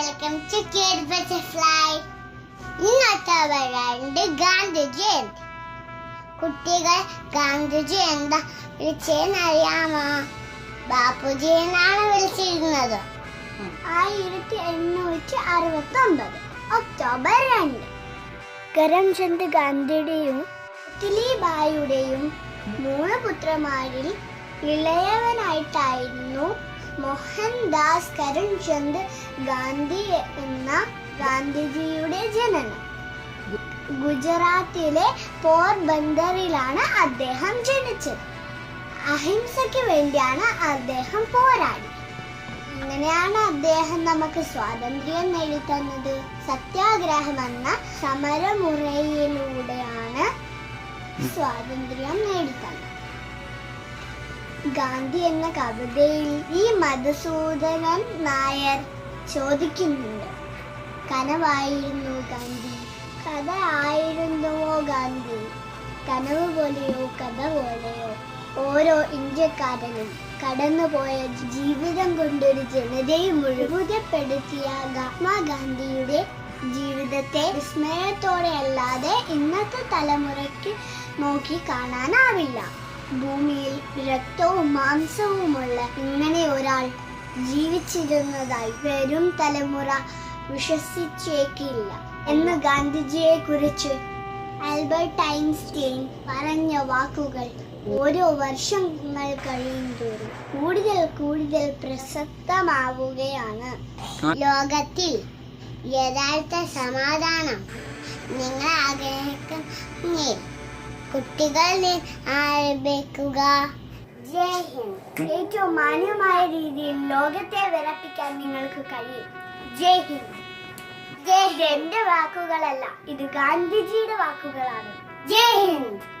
Educate Butterfly. ഇന്നത്തെ വരാണ്ട് ഗാന്ധിജി എന്ത് കുട്ടികൾ ഗാന്ധിജി എന്താ വിളിച്ചതെന്ന് അറിയാമോ ബാപ്പുജി എന്നാണ് വിളിച്ചിരുന്നത്. ആയിരത്തി എണ്ണൂറ്റി അറുപത്തി ഒമ്പത് ഒക്ടോബർ രണ്ട്. കരംചന്ദ് ഗാന്ധിയുടെയും തിലിബായിയുടെയും മൂന്ന് പുത്രന്മാരിൽ ഇളയവനായിട്ടായിരുന്നു മോഹൻദാസ് കരംചന്ദ് ഗാന്ധി എന്ന ഗാന്ധിജിയുടെ ജനനം. ഗുജറാത്തിലെ പോർബന്ദറിലാണ് അദ്ദേഹം ജനിച്ചത്. അഹിംസയ്ക്ക് വേണ്ടിയാണ് അദ്ദേഹം പോരാടി. അങ്ങനെയാണ് അദ്ദേഹം നമുക്ക് സ്വാതന്ത്ര്യം നേടിത്തന്നത്. സത്യാഗ്രഹം എന്ന സമരമുറയിലൂടെയാണ് സ്വാതന്ത്ര്യം നേടിത്തന്നത്. ഗാന്ധി എന്ന കവിതയിൽ ഈ മധുസൂദനൻ നായർ ചോദിക്കുന്നുണ്ട്. കനവായിരുന്നു ഗാന്ധി കഥ ആയിരുന്നുവോ ഗാന്ധി? കനവ് പോലെയോ കഥ പോലെയോ? ഓരോ ഇന്ത്യക്കാരനും കടന്നുപോയ ജീവിതം കൊണ്ടൊരു ജനതയെ മുഴുവപ്പെടുത്തിയ മഹാത്മാഗാന്ധിയുടെ ജീവിതത്തെ വിസ്മയത്തോടെ അല്ലാതെ ഇന്നത്തെ തലമുറയ്ക്ക് നോക്കി കാണാനാവില്ല. ഭൂമിയിൽ രക്തവും മാംസവുമുള്ള ഇങ്ങനെ ഒരാൾ ജീവിച്ചിരുന്നതായി വരും തലമുറ വിശ്വസിച്ചേക്കില്ല. എന്ന് ഗാന്ധിജിയെ കുറിച്ച് ആൽബർട്ട് ഐൻസ്റ്റീൻ പറഞ്ഞ വാക്കുകൾ ഓരോ വർഷങ്ങൾ കഴിയുന്തോറും കൂടുതൽ കൂടുതൽ പ്രസക്തമാവുകയാണ്. ലോകത്തിൽ യഥാർത്ഥ സമാധാനം നിങ്ങൾ ആഗ്രഹിക്കുന്നേ കുട്ടികൾ ആരംഭിക്കുക. ജയ് ഹിന്ദ്. ഏറ്റവും മാന്യമായ രീതിയിൽ ലോകത്തെ വിറപ്പിക്കാൻ നിങ്ങൾക്ക് കഴിയും. ജയ് ഹിന്ദ്. ജയ് ഹിന്ദ്. എന്റെ വാക്കുകളല്ല ഇത് ഗാന്ധിജിയുടെ വാക്കുകളാണ്. ജയ് ഹിന്ദ്.